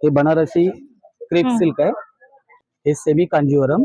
हे Banarasi crepe. Silk आहे. हे सेमी कांजीवरम.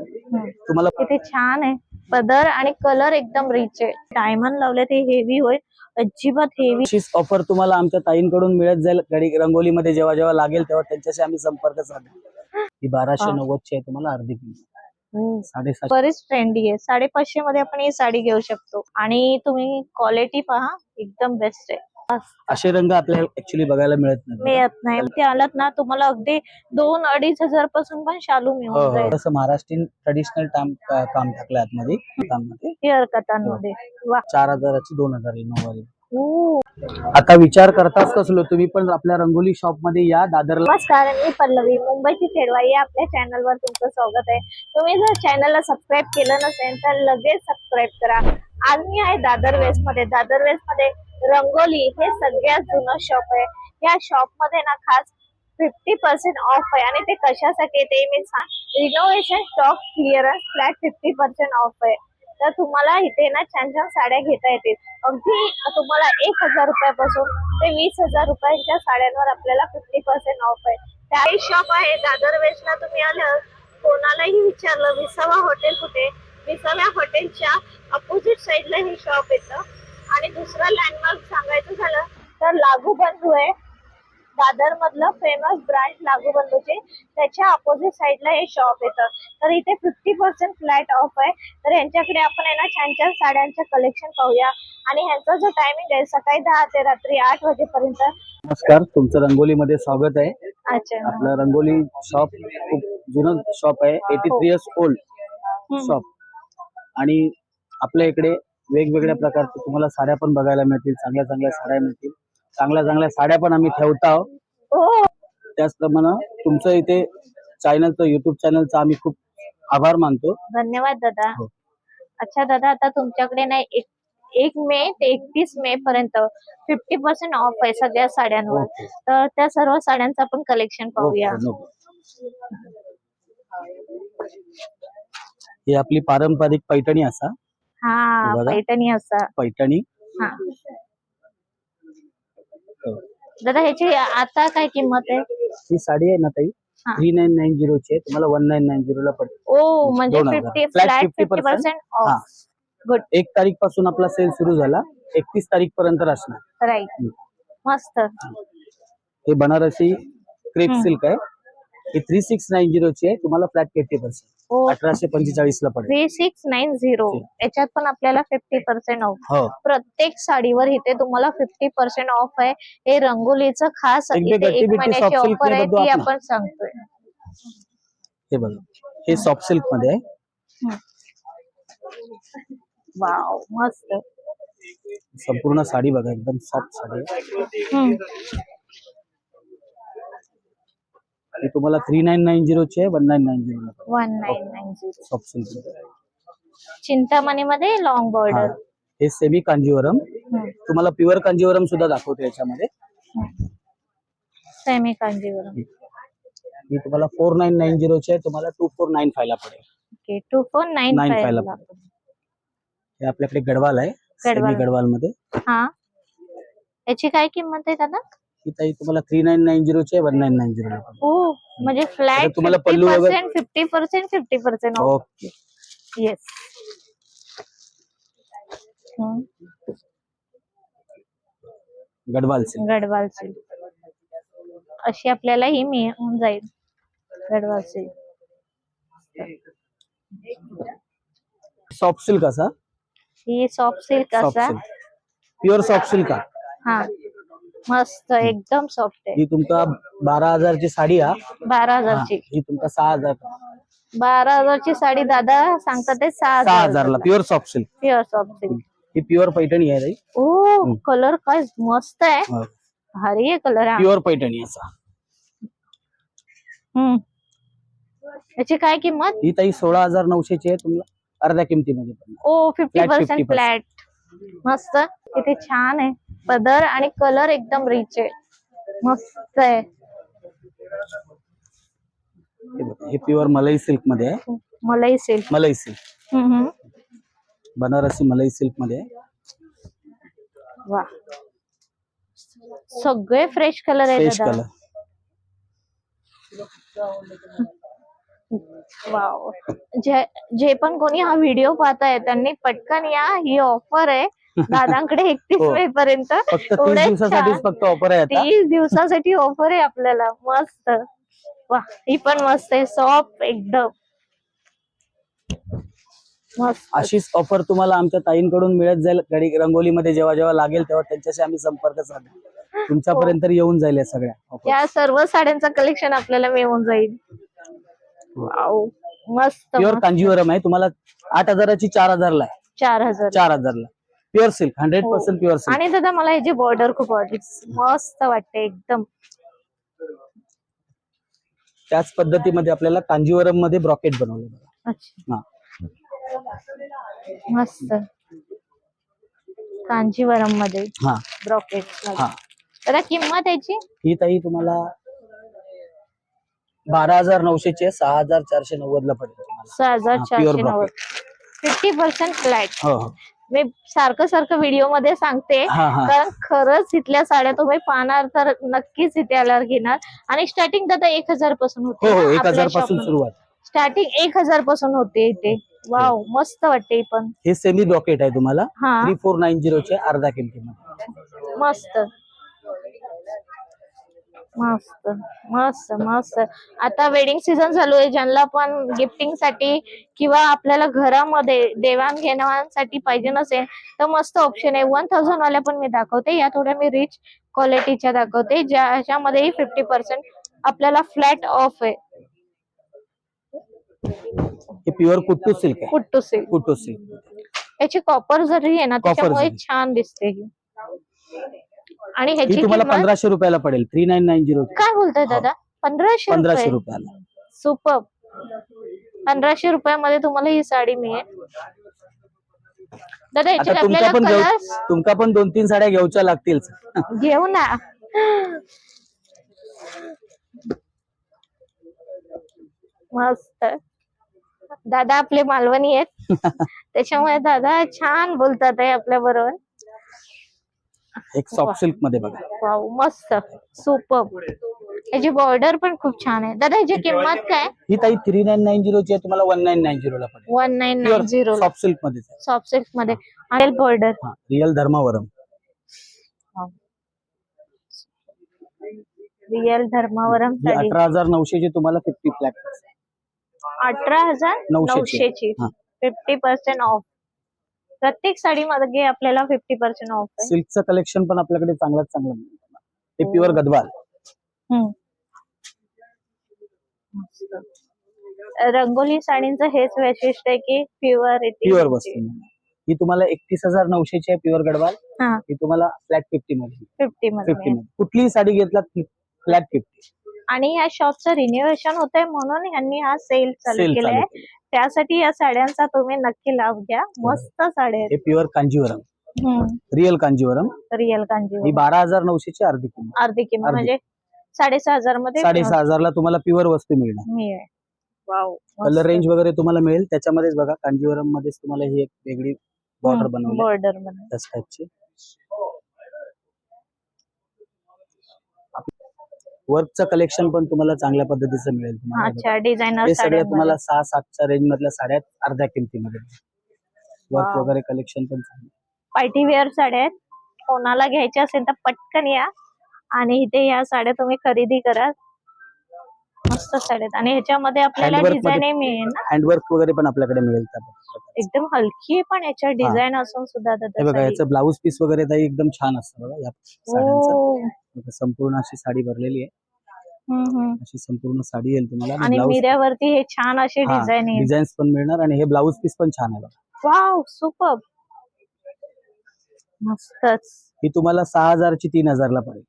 तुम्हाला किती छान आहे. पदर आणि कलर एकदम रिच आहे. डायमंड लावले ते हेवी होईल अजिबात हेवी अशीच ऑफर तुम्हाला आमच्या ताईंकडून मिळत जाईल. गडी रंगोलीमध्ये जेव्हा जेव्हा लागेल तेव्हा त्यांच्याशी आम्ही संपर्क साधू. ही बाराशे. नव्वदची आहे तुम्हाला अर्धी किंमत बरीच ट्रेंडी आहे. साडेपाचशे मध्ये आपण ही साडी घेऊ शकतो. आणि तुम्ही क्वालिटी पहा. एकदम बेस्ट आहे. असे रंग आपल्याला ऍक्च्युली बघायला मिळत नाही. मिळत नाही. ते आलात ना तुम्हाला अगदी दोन अडीच हजारपासून पण शालू हो मिळून हो जाईल. तसं महाराष्ट्रीयन ट्रेडिशनल काम काम टाकलं आतमध्ये काममध्ये. हेअर कथांमध्ये वा. चार हजाराची दोन हजार नऊवारी. आता विचार करताच कसलो तुम्ही पण आपल्या रंगोली शॉपमध्ये या दादरला. नमस्कार मी पल्लवी. मुंबईची खेडवाई या आपल्या चॅनलवर तुमचं स्वागत आहे. तुम्ही जर चॅनलला सबस्क्राईब केलं नसेल तर लगेच सबस्क्राईब करा. आज मी आहे दादर वेस्टमध्ये. दादर वेस्टमध्ये रंगोली हे सगळ्यात जुनं शॉप आहे. या शॉपमध्ये ना खास फिफ्टी पर्सेंट ऑफ आहे. आणि ते कशासाठी ते मी सांग. Renovation stock clearance flat fifty percent off आहे. तर तुम्हाला इथे ना छान छान साड्या घेता येतील. अगदी तुम्हाला एक हजार रुपयापासून ते वीस हजार रुपयांच्या साड्यांवर आपल्याला फिफ्टी पर्सेंट ऑफ आहे. त्या शॉप आहे. दादर वेस्टला तुम्ही आलं कोणालाही विचारलं विसावा हॉटेल कुठे? विसाव्या हॉटेलच्या अपोजिट साईडला हे शॉप येतं. आणि दुसरं लँडमार्क सांगायचं झालं तर लागू बंधू आहे. दादर मधलं फेमस ब्रांच लागू बंधूचे त्याच्या अपोजिट साइडला हे शॉप येतं. तर इथे फिफ्टी पर्सेंट फ्लॅट ऑफ आहे. तर यांच्याकडे आपण आहे ना छान छान साड्यांचं कलेक्शन पाहूया. आणि ह्यांचा जो टायमिंग आहे सकाळी दहा ते रात्री आठ वाजेपर्यंत. नमस्कार तुमचं रंगोलीमध्ये स्वागत आहे. अच्छा. आपलं रंगोली शॉप खूप जुनं शॉप आहे. Eighty three years old. Shop आणि आपल्या इकडे वेगवेगळ्या प्रकारच्या तुम्हाला साड्या पण बघायला मिळतील चांगल्या चांगल्या साड्या मिळतील. चांगल्या चांगल्या साड्या पण आम्ही ठेवत आहोत. हो. त्याचप्रमाणे तुमचं इथे चॅनलचं युट्यूब चॅनलचं आम्ही खूप आभार मानतो. धन्यवाद दादा. हो. अच्छा दादा आता तुमच्याकडे नाही एक एक मे ते एकतीस मे पर्यंत फिफ्टी पर्सेंट ऑफ आहे सगळ्या साड्यांवर. तर त्या सर्व साड्यांचं आपण कलेक्शन पाहूया. ही आपली पारंपरिक पैठणी असा. हा बघा. पैठणी असा. पैठणी. हा. हो. दादा ह्याची आता काय किंमत आहे? ही साडी आहे ना ताई हा. थ्री नाईन नाईन झिरोची आहे. तुम्हाला वन नाईन नाईन झिरोला पडते. ओ म्हणजे दोन हजार. Fifty Flat flat 50% fifty percent हा. ऑफ गुड एक तारीखपासून आपला सेल सुरू झाला. एकतीस तारीख पर्यंत असणार राईट मस्त. हे. बनारसी क्रेप हम्म. सिल्क आहे. ही थ्री सिक्स नाईन झिरोची आहे. तुम्हाला फ्लॅट फिफ्टी पर्सेंट अठराशे पंचेचाळीस ला पडेल. Three six nine zero. याच्यात पण आपल्याला फिफ्टी पर्सेंट ऑफ हो. प्रत्येक साडीवर इथे तुम्हाला फिफ्टी पर्सेंट ऑफ आहे. हे रंगोलीचं खास एक महिन्याची soft silk ऑफर आहे ती आपण. आपण सांगतोय. हे बघा. हे सॉफ्ट सिल्कमध्ये आहे. वाव मस्त. संपूर्ण साडी बघा एकदम सॉफ्ट साडी आहे. हम्म. ही तुम्हाला थ्री नाईन नाईन झिरोची आहे one nine nine zero one nine nine zero. मध्ये चिंतामणी मध्ये. लॉंग. बॉर्डर हे सेमी कांजीवरम. तुम्हाला प्युअर कांजीवरम सुद्धा दाखवतो याच्यामध्ये. सेमी कांजीवरम. ही तुम्हाला फोर नाईन नाईन झिरोची आहे तुम्हाला टू फोर नाईन फायला पडेल. Okay two four nine Nine five five ला. हे आपल्याकडे गडवाल आहे. सेमी गडवाल. मध्ये हा. याची काय किंमत आहे दादा? ही ताई तुम्हाला थ्री नाईन नाईन झिरोची आहे वन नाईन नाईन झिरो हो म्हणजे फ्लॅट तुम्हाला पल्लू वगैरे- percent fifty percent fifty percent okay. Yes Gadwal silk. Gadwal silk. अशी आपल्याला ही मिळून जाईल. गडवाल सिल्क. सॉफ्ट सिल्क असा? ही सॉफ्ट सिल्क असा. प्युअर सॉफ्ट सिल्क हा. मस्त एकदम सॉफ्ट आहे. ही तुमका बारा हजारची साडी हा? बारा हजारची. ही तुमका सहा हजार. बारा हजारची साडी दादा सांगतात ते सहा सहा हजार हजारला pure soft silk pure soft silk ही प्युअर पैठणी आहे ताई. ओ कलर काय मस्त आहे. भारी आहे कलर हा. प्युअर पैठणी असा हम्म. याची काय किंमत? ही ताई सोळा हजार नऊशेची आहे तुम्हाला अर्ध्या किमतीमध्ये पण. ओ फिफ्टी Flat पर्सेंट 50%. फ्लॅट मस्त. किती छान आहे. पदर आणि कलर एकदम रिच आहे. मस्त आहे. हे प्युअर मलई सिल्कमध्ये आहे. मलाही सिल्क मलई सिल्क. बनारसी मलई सिल्कमध्ये वा. सगळे फ्रेश कलर आहे फ्रेश कलर वाव जे जे पण कोणी हा व्हिडिओ पाहताय त्यांनी पटकन या ही ऑफर आहे. दादांकडे एकतीस हो. मे पर्यंत. फक्त तीस एवढे दिवसासाठीच छान. फक्त ऑफर आहे आता. तीस दिवसासाठी ऑफर आहे आपल्याला. मस्त. वा ही पण मस्त आहे. सॉफ्ट एकदम. मस्त. अशीच ऑफर तुम्हाला आमच्या ताईंकडून मिळत जाईल. गडी रंगोलीमध्ये जेव्हा जेव्हा लागेल तेव्हा त्यांच्याशी आम्ही संपर्क साधू. तुमच्यापर्यंत येऊन जाईल या सगळ्या ऑफर या सर्व साड्यांचं कलेक्शन आपल्याला मिळून जाईल. वाव मस्त प्युअर मस्त. कांजीवरम आहे. तुम्हाला आठ हजाराची चार हजारला आहे. चार हजार. चार हजारला. Pure silk hundred percent pure silk आणि दादा मला ह्याची बॉर्डर खूप आवडली मस्त वाटते एकदम. त्याच पद्धतीमध्ये आपल्याला कांजीवरममध्ये ब्रॉकेट बनवलं बघा. अच्छा. हा. मस्त. कांजीवरममध्ये हा. ब्रॉकेट. हा. किंमत याची? ही ताई तुम्हाला बारा हजार नऊशेची आहे सहा हजार चारशे नव्वद ला पडेल तुम्हाला. सहा हजार हा, pure चारशे नव्वद. फिफ्टी पर्सेंट फ्लॅट हो हो. मी सारखं सारखं व्हिडिओमध्ये सांगते हा हा. कारण खरंच इथल्या साड्या तुम्ही पाहणार तर नक्कीच इथे आल्यावर घेणार. आणि स्टार्टिंग दादा एक हजारपासून हो होते हो ना एक हजारपासून. सुरुवात. स्टार्टिंग एक हजारपासून होते इथे. वाव मस्त वाटते ही पण. हे सेमी ब्रॉकेट आहे तुम्हाला. हा. थ्री फोर नाईन झिरोचे अर्धा किमतीमध्ये. मस्त. मस्त मस्त मस्त. आता वेडिंग सीझन चालू आहे ज्यांना पण गिफ्टिंगसाठी किंवा आपल्याला घरामध्ये देवाणघेवाणसाठी पाहिजे नसेल तर मस्त ऑप्शन आहे. वन थाउजंड वाल्या पण मी दाखवते. या थोड्या मी रिच क्वालिटीच्या दाखवते ज्याच्यामध्येही फिफ्टी पर्सेंट आपल्याला फ्लॅट ऑफ आहे. हे प्युअर कुट्टू सिल्क आहे. कुट्टू सिल्क कुट्टू सिल्क याची कॉपर जरी आहे ना त्याच्यामुळे जरी. छान दिसते. ही आणि ही ह्याची तुम्हाला किंमत? पंधराशे रुपयाला पडेल. थ्री नाईन नाईन झिरो काय बोलताय दादा? पंधराशे पंधराशे रुपये? रुपयाला. सुपर पंधराशे रुपयामध्ये तुम्हाला ही साडी मिळेल. दादा आता आपल्याला पण घेऊ तुमका पण दोन तीन साड्या घेऊच्या लागतील. घेऊ ना. मस्त. दादा आपले मालवणी आहेत. त्याच्यामुळे दादा छान बोलतात आहे आपल्या बरोबर एक सॉफ्ट सिल्कमध्ये बघा. वाव मस्त. सुपर याची बॉर्डर पण खूप छान आहे. दादा याची किंमत काय? ही ताई थ्री नाईन नाईन झिरोची आहे तुम्हाला वन नाईन नाईन झिरोला पडेल. One nine nine zero soft सिल्कमध्ये सॉफ्ट सिल्कमध्ये. आणि बॉर्डर हा रिअल धर्मावरम. रिअल धर्मावरम ही साडी. अठरा हजार नऊशेची तुम्हाला फिफ्टी फ्लॅट अठरा हजार नऊशेची. नऊशेची. हा. फिफ्टी पर्सेंट ऑफ प्रत्येक साडी मध्ये आपल्याला फिफ्टी पर्सेंट ऑफ आहे. सिल्कचं कलेक्शन पण आपल्याकडे चांगलाच चांगलं मिळतं. ते प्युअर गदवाल. हम्म. रंगोली साडींचं हेच वैशिष्ट्य आहे की प्युअर प्युअर वस्तू मिळणार. ही तुम्हाला एकतीस हजार नऊशेची आहे प्युअर गडवाल हा. ही तुम्हाला फ्लॅट फिफ्टी मध्ये. फिफ्टी मध्ये. फिफ्टी मध्ये. कुठलीही साडी घेतलात फ्लॅट फिफ्टी आणि या शॉपचं रिन्युएशन होत आहे म्हणून यांनी हा सेल चालू सेल केलाय. चालू केलं. त्यासाठी या साड्यांचा तुम्ही नक्की लाभ घ्या. मस्त साड्या हे प्युअर कांजीवरम. आहेत रिअल कांजीवरम. रिअल ही कांजी बारा हजार नऊशेची अर्धी किंमत. अर्धी किंमत अर्धी. म्हणजे साडेसहा हजारमध्ये साडेसहा हजारला तुम्हाला प्युअर वस्तू मिळणार. मिळेल. वाव कलर रेंज वगैरे तुम्हाला मिळेल. त्याच्यामध्येच बघा कांजीवरम मध्येच तुम्हाला ही एक वेगळी बॉर्डर बनवली बॉर्डर बनवली त्याच टाईपची वर्कचं कलेक्शन पण तुम्हाला चांगल्या पद्धतीचं मिळेल. अच्छा डिझायनर हे सगळ्या तुम्हाला सहा सातच्या रेंज मधल्या साड्या आहेत, अर्ध्या किमतीमध्ये वर्क. वगैरे कलेक्शन पण चांगलं. पार्टी वेअर साड्या आहेत. कोणाला घ्यायच्या असेल तर पटकन या. आणि इथे या साड्या तुम्ही खरेदी करा. मस्त साड्या आहेत. आणि ह्याच्यामध्ये आपल्याला Handwork डिझाईन मिळेल ना? हँडवर्क वगैरे पण आपल्याकडे मिळेल त्या प्रकारचं. एकदम हल्की आहे पण याच्या डिझाईन असून सुद्धा हे बघा साडी. याचं ब्लाऊज पीस वगैरे ताई एकदम छान असतं बघा या साड्यांचं. बघा, संपूर्ण अशी साडी भरलेली आहे. हम्म, हम्म. अशी संपूर्ण साडी येईल तुम्हाला. आणि ब्लाऊज मिऱ्यावरती हे छान अशी डिझाईन आहे डिझाईन्स पण मिळणार आणि हे ब्लाऊज पीस पण छान आहे बघा. वाव सुपर मस्तच. ही तुम्हाला सहा हजारची तीन हजारला पडेल.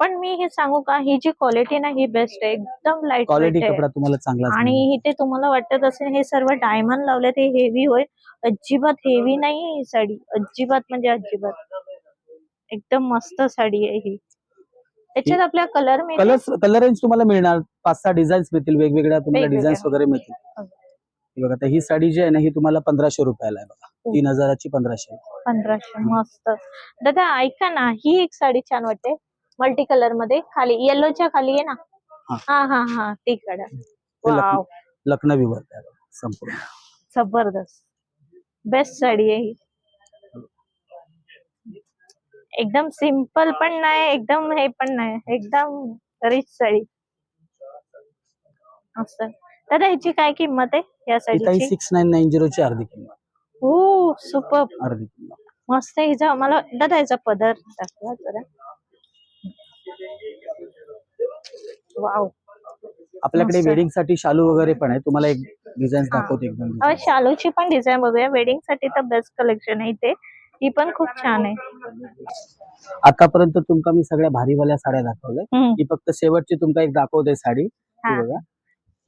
पण मी हे सांगू का ही जी क्वालिटी ना ही बेस्ट आहे. एकदम लाइट क्वालिटी कपडा तुम्हाला चांगला आणि इथे तुम्हाला वाटत असेल हे सर्व डायमंड लावले ते हेवी होईल अजिबात हेवी नाही ही साडी. अजिबात म्हणजे अजिबात. एकदम मस्त साडी आहे ही. त्याच्यात आपल्या कलर कलर कलर रेंज तुम्हाला मिळणार. पाच सहा डिझाईन्स मिळतील. वेगवेगळ्या तुम्हाला. डिझाईन्स वगैरे मिळतील. बघा आता ही साडी जी आहे ना ही तुम्हाला पंधराशे रुपयाला आहे बघा. हो. तीन हजाराची पंधराशे. पंधराशे. मस्त. दादा ऐका ना ही एक साडी छान वाटते. मल्टी कलरमध्ये. खाली येलोच्या खाली आहे ना? हा. हा हा तिकडं. ते लख- वाव लखनवी वर्क संपूर्ण. जबरदस्त. बेस्ट साडी आहे ही. एकदम सिंपल पण नाही एकदम हे पण नाही. एकदम रिच साडी. मस्त. दादा ह्याची काय किंमत आहे? या साडीची? सिक्स नाईन नाईन झिरोची अर्धी किंमत. हो सुपर अर्धी किंमत. मस्त आहे. हिचा मला दादा याचा पदर दाखवा जरा. वाव आपल्याकडे मस्त. वेडिंगसाठी शालू वगैरे पण आहे. तुम्हाला एक डिझाईन हा. दाखवतो एकदम. अ, शालूची पण डिझाईन बघूया. वेडिंगसाठी तर बेस्ट कलेक्शन आहे इथे. ही पण खूप छान आहे. आतापर्यंत तुमका मी सगळ्या भारीवाल्या साड्या दाखवल्या. हम्म. ही फक्त शेवटची तुमका एक दाखवते साडी. ही. हा. बघा.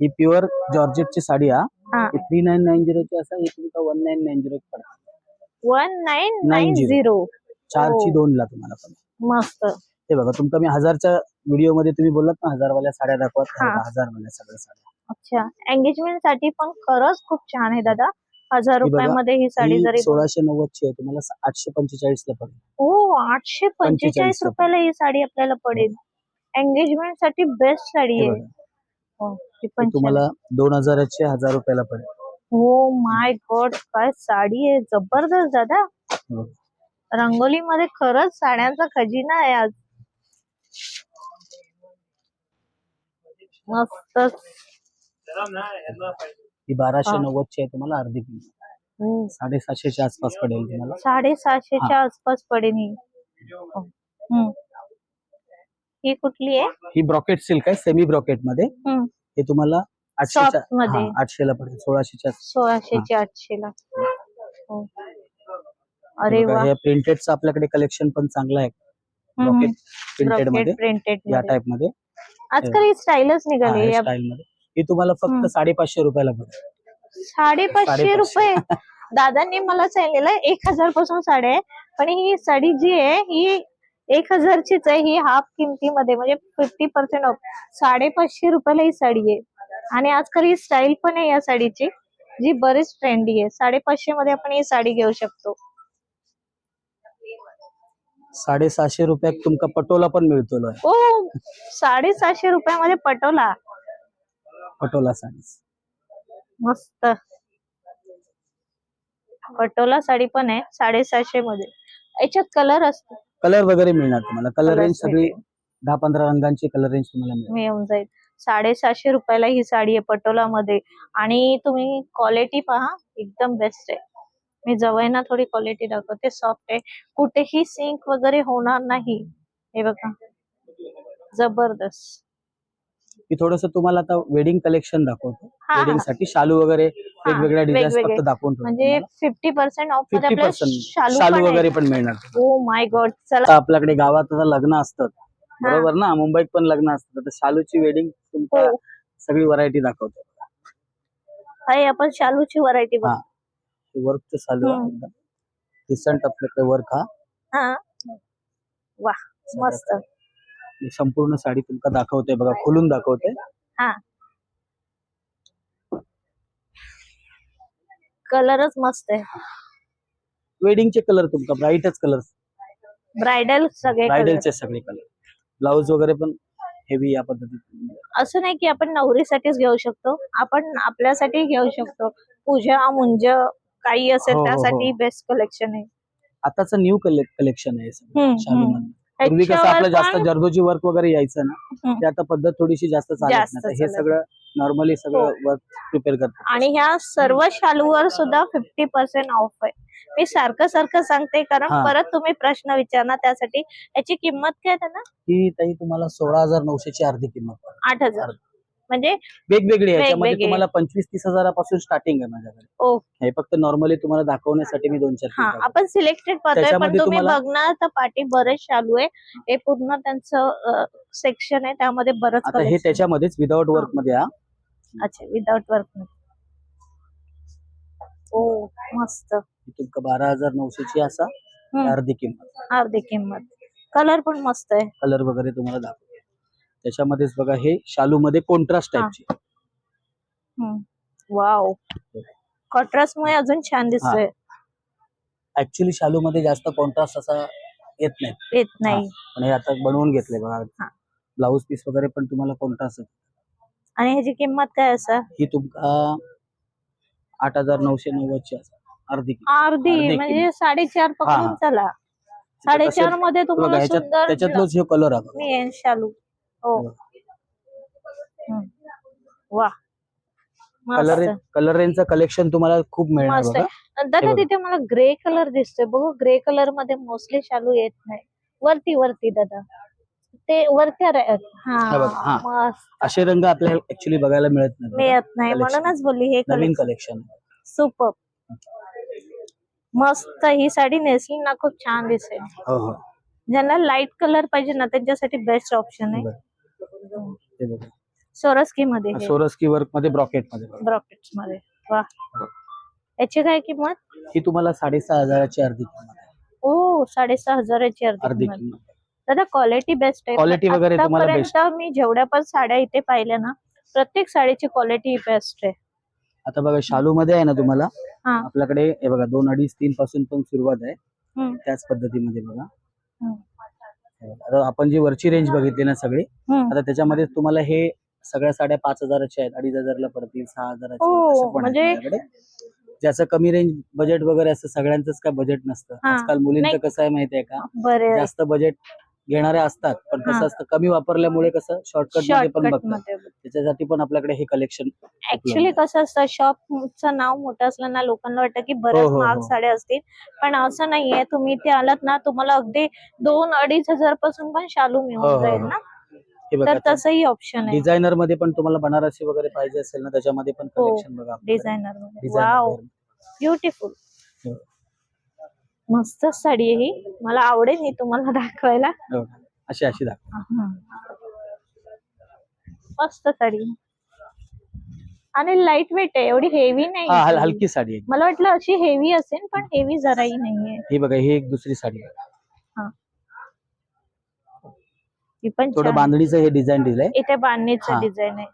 ही प्युअर जॉर्जेटची साडी हा. हा. थ्री नाईन नाईन झिरोची असा ही तुमका one nine nine zero one nine nine 90. Zero चारची हो. दोन ला तुम्हाला पण मस्त. हे बघा तुमका मी हजारच्या व्हिडिओमध्ये तुम्ही बोललात ना हजारवाल्या साड्या दाखवत हा. हजारवाल्या सगळ्या साड्या. अच्छा. एंगेजमेंटसाठी पण खरंच खूप छान आहे दादा. हजार ही बघा, रुपयामध्ये ही साडी ही जरी सोळाशे नव्वदची आहे तुम्हाला स- आठशे पंचेचाळीस ला पडेल. हो आठशे पंचेचाळीस 45 रुपयाला ही साडी आपल्याला पडेल. एंगेजमेंटसाठी बेस्ट साडी हे आहे. बघा, हो, ही. तुम्हाला दोन हजाराची हजार रुपयाला पडेल. हो माय गॉड काय साडी आहे. जबरदस्त दादा. हे. बघा. रंगोली मध्ये खरंच साड्यांचा खजिना आहे आज. मस्तच ही बाराशे हा. नव्वदची आहे तुम्हाला अर्धी हम्म. साडेसातशेच्या आसपास पडेल तुम्हाला. साडेसहाशेच्या आसपास पडेल ही. हम्म. ही कुठली आहे? ही ब्रॉकेट सिल्क आहे सेमी ब्रॉकेटमध्ये. हम्म. हे तुम्हाला आठशेच्या Soft मध्ये. हा, आठशेला पडेल सोळाशेच्या सोळाशेची आठशेला. हो. अरे वा. प्रिंटेडचं आपल्याकडे कलेक्शन पण चांगलं आहे. ब्रॉकेट प्रिंटेडमध्ये प्रिंटेड या टाइपमध्ये. आजकाल ही. स्टाईलच निघाली या स्टाईल मध्ये ही तुम्हाला. फक्त साडेपाचशे रुपयाला पडेल साडेपाचशे. रुपये? दादांनी मला सांगितलेलं एक हजारपासून साड्या आहे. पण ही साडी जी आहे ही एक हजारचीच आहे. ही हाफ किमतीमध्ये म्हणजे फिफ्टी पर्सेंट ऑफ साडेपाचशे रुपयाला ही साडी आहे. आणि आजकाल ही स्टाईल पण आहे या साडीची जी बरीच ट्रेंडी आहे. साडेपाचशे मध्ये आपण ही साडी घेऊ शकतो. साडेसहाशे रुपयात तुमका पटोला पण मिळतो. ओ साडेसहाशे रुपयामध्ये पटोला. पटोला साडी. मस्त. पटोला साडी पण आहे साडेसहाशे मध्ये. याच्यात कलर असतो. कलर वगैरे मिळणार तुम्हाला? कलर रेंज सगळी. दहा पंधरा रंगांची कलर रेंज तुम्हाला मिळेल मिळून जाईल. साडेसहाशे रुपयाला ही साडी आहे पटोला मध्ये आणि तुम्ही क्वालिटी पहा एकदम बेस्ट आहे. मी जवळना थोडी क्वालिटी दाखवते. सॉफ्ट आहे. कुठेही सिंक वगैरे होणार नाही. हे बघा. जबरदस्त. मी थोडस तुम्हाला आता वेडिंग कलेक्शन दाखवतो. वेडिंग. साठी शालू वगैरे वेगवेगळ्या वेगवेगळे. फक्त दाखवून म्हणजे fifty percent off fifty percent शालू वगैरे पण मिळणार. ओ माय गॉड चला. आपल्याकडे गावात लग्न असतात. बरोबर ना? मुंबईत पण लग्न असतात. तर शालूची वेडिंग तुमका हो. सगळी व्हरायटी दाखवतो. आपण शालूची व्हरायटी बघ हा. वर्कचं चालू आहे. एकदम. रिसंट आपल्याकडे वर्क हा. हा. वा मस्त. मी संपूर्ण साडी तुमका दाखवते बघा खोलून दाखवते हा. कलरच मस्त आहे. वेडिंगचे कलर तुमका ब्राईटच कलर ब्रायडल सगळे. ब्रायडलचे सगळे कलर ब्लाऊज वगैरे पण हेवी या पद्धतीने असं नाही की आपण नवरीसाठीच घेऊ शकतो. आपण आपल्यासाठी घेऊ शकतो. पूजा मुंज काही असेल हो, हो, हो. त्यासाठी बेस्ट कलेक्शन आहे आताच न्यू कलेक्शन आहे सगळं हम्म, शालू हम्म. मध्ये पूर्वी कसं आपलं जास्त पण- जर्दोजी वर्क वगैरे यायचं ना हम्म. ते आता पद्धत थोडीशी जास्त चालत जास्त नाही तर हे चालत. सगळं नॉर्मली हो. सगळं वर्क प्रिपेअर करतात आणि ह्या सर्व शालूवर सुद्धा फिफ्टी पर्सेंट ऑफ आहे मी सारखं सारखं सांगते कारण हा. परत तुम्ही प्रश्न विचारणार त्यासाठी याची किंमत काय आहे ना ही ताई तुम्हाला सोळा हजार नऊशेची अर्धी किंमत. आठ हजार म्हणजे वेगवेगळी आहे याच्यामध्ये वेगवेगळी. तुम्हाला पंचवीस तीस हजारापासून स्टार्टिंग आहे माझ्याकडे ओ हे फक्त नॉर्मली तुम्हाला दाखवण्यासाठी मी दोन चार हा piece दाखवतो. आपण सिलेक्टेड पाहतोय पण त्याच्यामध्ये तुम्ही तुम्हाला- बघणार तर पाठी बरेच शालू आहे हे पूर्ण त्यांचं सेक्शन आहे त्यामध्ये बरंच आता हे collection. त्याच्यामध्येच विदाउट. वर्कमध्ये हा अच्छा विदाउट वर्क ओ मस्त तुमका बारा हजार नऊशेची असा हम्म. अर्धी किंमत अर्धी किंमत कलर पण मस्त आहे कलर वगैरे तुम्हाला दाखवतो त्याच्यामध्येच बघा हे शालू मध्ये कॉन्ट्रास्ट. टाईपची वाव कॉन्ट्रास्ट मुळे अजून छान दिसतोय. ऍक्च्युली शालू मध्ये जास्त कॉन्ट्रास्ट असा येत नाही. येत नाही. पण हे आता बनवून घेतले बघा. हा. ब्लाऊज पीस वगैरे पण तुम्हाला असेल आणि ह्याची किंमत काय असा? ही तुमका आठ हजार नऊशे नव्वदची असेल. अर्धी. अर्धी म्हणजे साडेचार पकडून. चला. साडेचारमध्ये तुम्हाला त्याच्यातलोच हे कलर आहे शालू. वा. कलर कलर रेंजचं कलेक्शन तुम्हाला खूप मिळणार मस्त बघा. आहे. दादा हे. तिथे मला ग्रे कलर दिसतोय. बघू ग्रे कलरमध्ये मोस्टली शालू येत नाही. वरती वरती दादा. ते वरती रे- हे हा बघा, हा. मस्त. असे रंग आपल्याला ऍक्च्युली बघायला मिळत नाही बघा. मिळत नाही. Collection. म्हणूनच बोलली हे नवीन कलर कलेक्शन. सुपर. मस्त ही साडी नेसली ना खूप छान दिसेल. हो हो. ज्यांना लाइट कलर पाहिजे ना त्यांच्यासाठी बेस्ट ऑप्शन आहे. बरं. हे बघा. सोरस्की मध्ये हे सोरस्की वर्कमध्ये ब्रॉकेटमध्ये बघा. ब्रॉकेट्समध्ये. वा. याची काय किंमत? ही तुम्हाला साडेसहा हजाराची अर्धी किंमत आहे. ओ साडेसहा हजाराची अर्धी अर्धी किंमत. किंमत दादा क्वालिटी बेस्ट आहे. Quality वगैरे तुम्हाला best. आतापर्यंत मी जेवढ्या पण साड्या इथे पाहिल्या ना प्रत्येक साडीची क्वालिटी बेस्ट आहे. आता बघा शालू मध्ये आहे ना तुम्हाला? हा. आपल्याकडे हे बघा दोन अडीच तीन पासून पण सुरुवात आहे. हम्म, त्याच पद्धतीमध्ये हे बघा. आता आपण जी वरची रेंज बघितली ना सगळी हम्म. आता त्याच्यामध्ये तुम्हाला हे सगळ्या साड्या पाच हजाराच्या आहेत अडीच हजारला पडतील सहा हजाराच्या हो, आहेत, असं पण आहे म्हणजे-. ज्याचं कमी रेंज बजेट वगैरे असतं सगळ्यांचंच काय बजेट नसतं हा. आजकाल मुलींचं नाही. कसं आहे माहितीये का बरे जास्त बजेट घेणारे असतात पण हा. कसं असतं कमी वापरल्यामुळे कसं शॉर्टकटमध्ये पण शॉर्टकट बघतात मध्ये त्याच्यासाठी पण आपल्याकडे हे कलेक्शन ऍक्च्युली कसं असतं शॉपचं नाव मोठं असलं ना लोकांना वाटतं की बऱ्याच हो, हो, महाग हो. साड्या असतील पण असं नाहीये तुम्ही इथे आलात ना तुम्हाला अगदी दोन अडीच हजारपासून पण शालू हो, मिळून हो, जाईल हो. ना हे बघा तर तसंही ऑप्शन आहे डिझायनरमध्ये पण तुम्हाला बनारसी वगैरे पाहिजे असेल ना त्याच्यामध्ये पण हो. कलेक्शन बघा आपल्याकडे. डिझायनरमध्ये Designer वाव वगैरे. ब्युटिफुल. मस्त साडी आहे ही मला आवडेल ही तुम्हाला दाखवायला हो. अशी अशी दाखवा. मस्त साडी आणि लाइट वेट आहे एवढी हेवी नाही हा हल-. हलकी साडी आहे मला वाटलं अशी हेवी असेल पण हेवी जराही नाहीये ही बघा ही एक दुसरी साडी आहे पण थोडं छान. बांधणीचं हे डिझाईन दिलंय इथे बांधणीचं हा. डिझाईन आहे.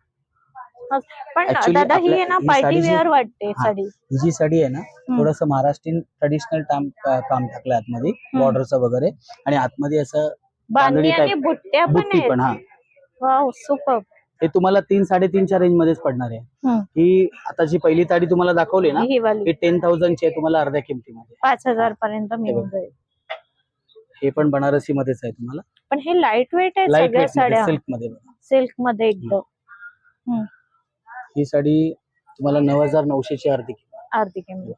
पण Actually दादा ही आपल्या- आहे ना ही पार्टी साडी जी- वेअर वाटते हा. साडी. ही जी साडी आहे ना थोडस महाराष्ट्रीयन ट्रेडिशनल काम काम टाकलं आतमध्ये बॉर्डरचं वगैरे. आणि आतमध्ये असं बांधणी आणि type. बुट्ट्या पण बुट्टी पण आहेत हा. वाव सुपर हे तुम्हाला तीन साडेतीनच्या रेंज मध्येच पडणार आहे. ही आता जी पहिली साडी तुम्हाला दाखवली ना ही वाली. ही टेन आहे तुम्हाला अर्ध्या किमतीमध्ये. पाच हजार पर्यंत मिळून जाईल हे पण बनारसी मध्येच आहे तुम्हाला. पण हे लाइट वेट आहे लाइट सगळ्या वेट साड्या. सिल्कमध्ये बघा. सिल्कमध्ये एकदम. हम्म. ही साडी तुम्हाला नऊ हजार नऊशेची अर्धी अर्धी किंमत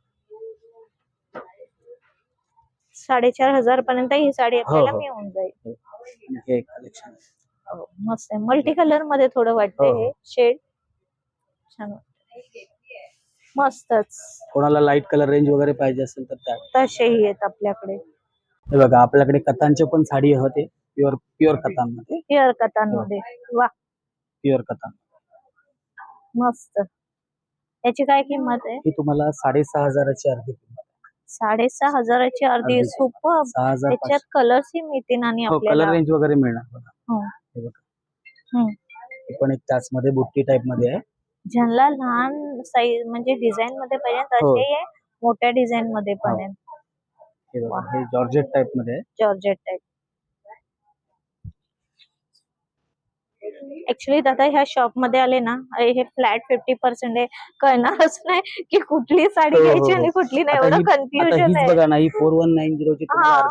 साडेचार हजार पर्यंत ही साडी आपल्याला हो. मिळून जाईल. हे. कलेक्शन हो, मस्त आहे. मल्टी कलरमध्ये थोडं वाटतंय हो, हो. हे. शेड छान वाटतंय. मस्तच. कोणाला लाइट कलर रेंज वगैरे पाहिजे असेल तर त्या तसेही आहेत आपल्याकडे. हे बघा आपल्याकडे कथांचे पण साडी होते. प्युअर प्युअर कथांमध्ये. प्युअर कथांमध्ये. वा. प्युअर कथान मस्त. याची काय किंमत आहे? ही तुम्हाला साडेसहा हजाराची अर्धी किंमत साडेसहा हजाराची अर्धी अर्धी. सुपर. सहा हजार त्याच्यात कलर्सही मिळतील आणि हो कलर आपल्याला रेंज वगैरे मिळणार बघा. हो. हे बघा. हम्म. ही पण एक त्याच मध्ये बुट्टी टाइपमध्ये आहे. ज्यांना लहान साईज म्हणजे डिझाईन मध्ये पाहिजे हो. तसे आहे मोठ्या डिझाईन मध्ये पण हो. आहे हे बघा हे जॉर्जेट टाइपमध्ये आहे. जॉर्जेट टाईप ऍक्च्युली दादा ह्या शॉपमध्ये आले ना हे फ्लॅट फिफ्टी पर्सेंट आहे कळणारच नाही की कुठली साडी हो, हो, घ्यायची हो. आणि कुठली नाही एवढं कन्फ्युजन आहे बघा ना ही फोर वन नाईन झिरोची तुम्हाला हा.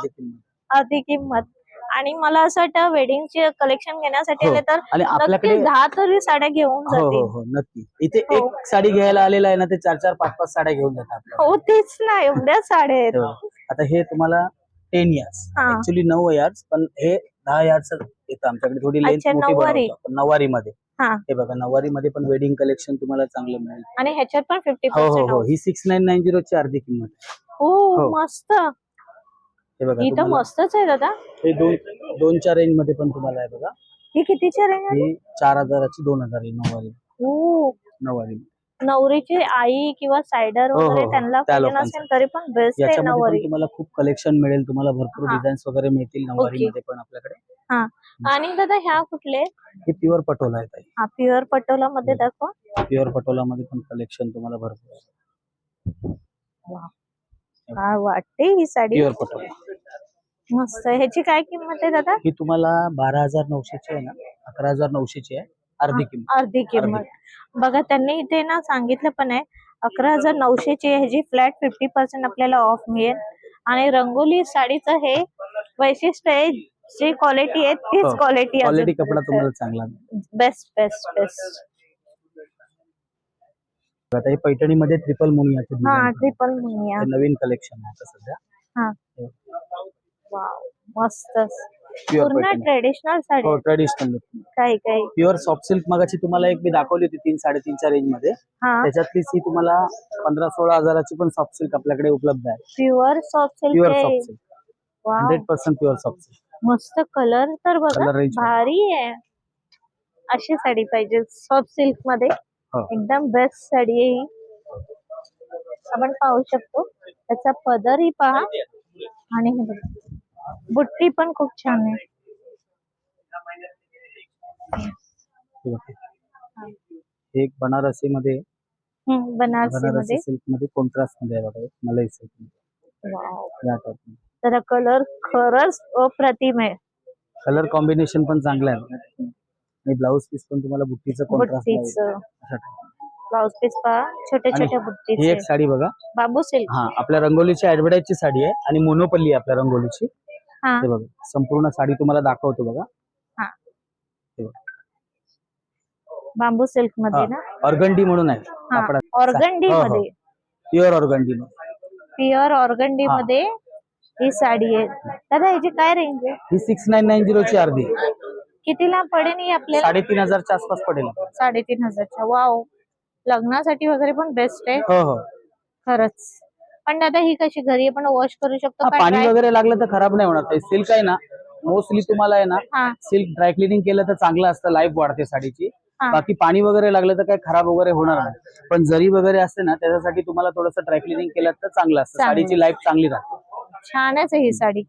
अर्धी किंमत आणि मला असं वाटतं वेडिंगचे कलेक्शन घेण्यासाठी हो. आले तर आणि आपल्याकडे नक्की दहा तरी साड्या घेऊन हो हो जातील हो नक्की इथे हो. एक साडी घ्यायला आलेला आहे ना ते चार चार पाच पाच साड्या घेऊन जातात आपल्याला. हो तेच ना एवढ्या साड्या आहेत हे. आता हे तुम्हाला टेन इयर्स हा. ऍक्च्युली नऊ इयर्स पण हे दहा इयर्स येतं. आमच्याकडे थोडी लेंथ अच्छा, मोठी नऊवारी. बनवतो आपण. नऊवारी मध्ये हा. हे बघा नऊवारी मध्ये पण वेडिंग कलेक्शन तुम्हाला चांगलं मिळेल. आणि ह्याच्यात पण फिफ्टी हो हो हो. पर्सेंट ही सिक्स नाईन नाईन झिरोची अर्धी किंमत आहे. हो हो. मस्त. हे बघा ही तर तुम्हाला मस्तच आहे दादा. हे दोन दोनच्या रेंजमध्ये पण तुम्हाला आहे बघा. ही कितीच्या रेंज ही चार हजाराची दोन हजार आहे नऊवारी. हो. नऊवारी. नवरीची आई किंवा सायडर हो, हो, वगैरे हो. त्यांना त्या. नसेल तरी पण बेस्ट आहे याच्यामध्ये पण नवरी. तुम्हाला खूप कलेक्शन मिळेल तुम्हाला भरपूर हा. डिझाईन्स वगैरे मिळतील नऊवारी ओके. मध्ये पण आपल्याकडे. हा. आणि दादा ह्या कुठले? हे प्युअर पटोला आहे हा प्युअर पटोला मध्ये. दाखवा. प्युअर पटोला मध्ये पण कलेक्शन तुम्हाला भरपूर आहे. काय वाटते ही साडी? प्युअर पटोला. मस्त. ह्याची काय किंमत आहे दादा? ही तुम्हाला बारा हजार नऊशेची आहे ना? अकरा हजार नऊशेची आहे. अर्धी किंमत. अर्धी किंमत. बघा त्यांनी इथे ना सांगितलं पण आहे अकरा हजार नऊशेची ह्याची फ्लॅट फिफ्टी पर्सेंट आपल्याला ऑफ मिळेल. आणि रंगोली साडीचं हे वैशिष्ट्य आहे जी क्वालिटी आहे तीच हो. क्वालिटी क्वालिटी कपडा तुम्हाला चांगला. बेस्ट बेस्ट बेस्ट आता हे पैठणीमध्ये ट्रिपल मुनियाचे हा. ट्रिपल हे नवीन कलेक्शन आहे आता सध्या. हा. वाव प्युअर पूर्ण ट्रेडिशनल साडी. हो. ट्रेडिशनल काही काही प्युअर सॉफ्ट सिल्क मगाची तुम्हाला एक मी दाखवली होती तीन साडेतीनच्या रेंजमध्ये. हा. त्याच्यातली ही तुम्हाला पंधरा सोळा हजाराची पण सॉफ्ट सिल्क आपल्याकडे उपलब्ध आहे. Pure soft silk pure soft silk hundred percent pure soft silk मस्त कलर तर बघा. भारी आहे. अशी साडी पाहिजे. सॉफ्ट सिल्कमध्ये हो. एकदम बेस्ट साडी आहे ही. आपण पाहू शकतो. त्याचा पदरही पहा. आणि हे बघा. बुट्टी पण खूप छान आहे. एक बनारसी मध्ये बनारसी मध्ये सिल्कमध्ये कॉन्ट्रास्टमध्ये बघा मलाई सिल्क. त्याचा कलर खरंच अप्रतिम आहे. कलर कॉम्बिनेशन पण चांगलं आहे. आणि ब्लाऊज पीस पण तुम्हाला बुट्टीचं कॉन्ट्रास्ट ब्लाउज पीस पहा छोट्या छोट्या ही बुट्टीचे एक साडी बघा. Bamboo silk. हा आपल्या रंगोलीची ऍडव्हर्टाईजची साडी आहे आणि मोनोपल्ली आपल्या रंगोलीची. हा. हे बघा संपूर्ण साडी तुम्हाला दाखवतो बघा. बांबू सिल्कमध्ये ना? ऑर्गंडी म्हणून आहे. कापडा ऑर्गंडी हो, हो. मध्ये? प्युअर ऑर्गंडी प्युअर ऑर्गंडी हा. मध्ये ही साडी आहे. दादा ह्याची काय रेंज आहे? ही सिक्स नाईन नाईन झिरोची अर्धी. कितीला पडेल ही आपल्याला? साडेतीन हजारच्या आसपास पडेल. साडेतीन हजारच्या. वाव लग्नासाठी वगैरे पण बेस्ट आहे. हो हो. खरंच. पण दादा ही कशी घरी आपण वॉश करू शकतो हा, पाणी? वगैरे लागलं तर खराब नाही होणार. सिल्क आहे ना मोस्टली तुम्हाला आहे ना हा. सिल्क ड्राय क्लिनिंग केलं तर चांगलं असतं लाईफ वाढते साडीची. हा. बाकी पाणी वगैरे लागलं तर काही खराब वगैरे होणार नाही. पण जरी वगैरे असते ना त्याच्यासाठी तुम्हाला थोडंसं ड्राय क्लिनिंग केलं तर चांगलं असतं. चांगलं. साडीची लाईफ चांगली राहते. छानच आहे ही साडी.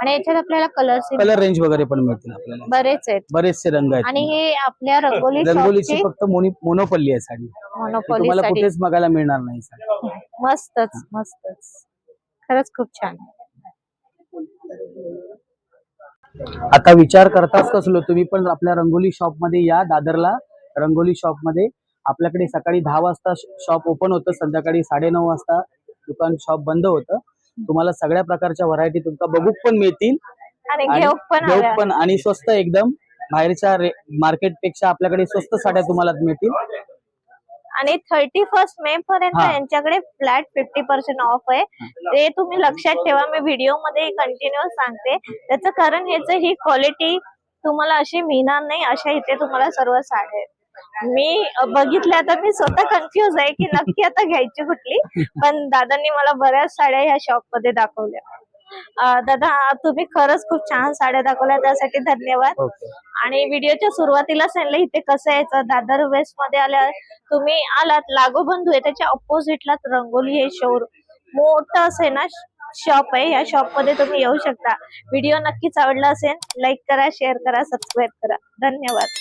आणि याच्यात आपल्याला कलर्स कलर रेंज वगैरे पण मिळतील आपल्याला. बरेच आहेत. बरेचसे रंग आहेत. आणि हे आपल्या रंगोली रंगोलीची शॉपची फक्त मोनी मोनोपल्ली आहे साडी. ही मोनोपॉली तुम्हाला कुठेच बघायला मिळणार नाही साडी. मस्तच मस्तच. खरंच खूप छान आता विचार करताच कसलो तुम्ही पण आपल्या रंगोली शॉपमध्ये या दादरला. रंगोली शॉपमध्ये आपल्याकडे सकाळी दहा वाजता शॉप ओपन होतं संध्याकाळी साडेनऊ वाजता दुकान शॉप बंद होतं. तुम्हाला सगळ्या प्रकारच्या व्हरायटी तुमका बघूक पण मिळतील. पण आणि स्वस्त एकदम. बाहेरच्या मार्केटपेक्षा आपल्याकडे स्वस्त साड्या तुम्हाला मिळतील. आणि थर्टी फर्स्ट मे पर्यंत हा. यांच्याकडे फ्लॅट फिफ्टी पर्सेंट ऑफ आहे. ते तुम्ही लक्षात ठेवा मी व्हिडिओमध्ये कंटिन्यू सांगते. त्याचं कारण ह्याचं ही क्वालिटी तुम्हाला अशी मिळणार नाही अशा इथे तुम्हाला सर्व साड्या आहेत. मी अ, बघितल्या तर मी स्वतः कन्फ्युज आहे की नक्की आता घ्यायची कुठली. पण दादांनी मला बऱ्याच साड्या ह्या शॉपमध्ये दाखवल्या. दादा तुम्ही खरंच खूप छान साड्या दाखवल्या त्यासाठी धन्यवाद. आणि व्हिडिओच्या सुरुवातीला सांगितलं इथे कसं यायचं दादर वेस्टमध्ये आल्या तुम्ही आलात लागोबंधू आहे त्याच्या ऑपोजिटलाच रंगोली हे शोर मोठं असे ना शॉप आहे या शॉपमध्ये तुम्ही येऊ शकता. व्हिडिओ नक्कीच आवडला असेल लाईक करा शेअर करा सबस्क्राईब करा. धन्यवाद.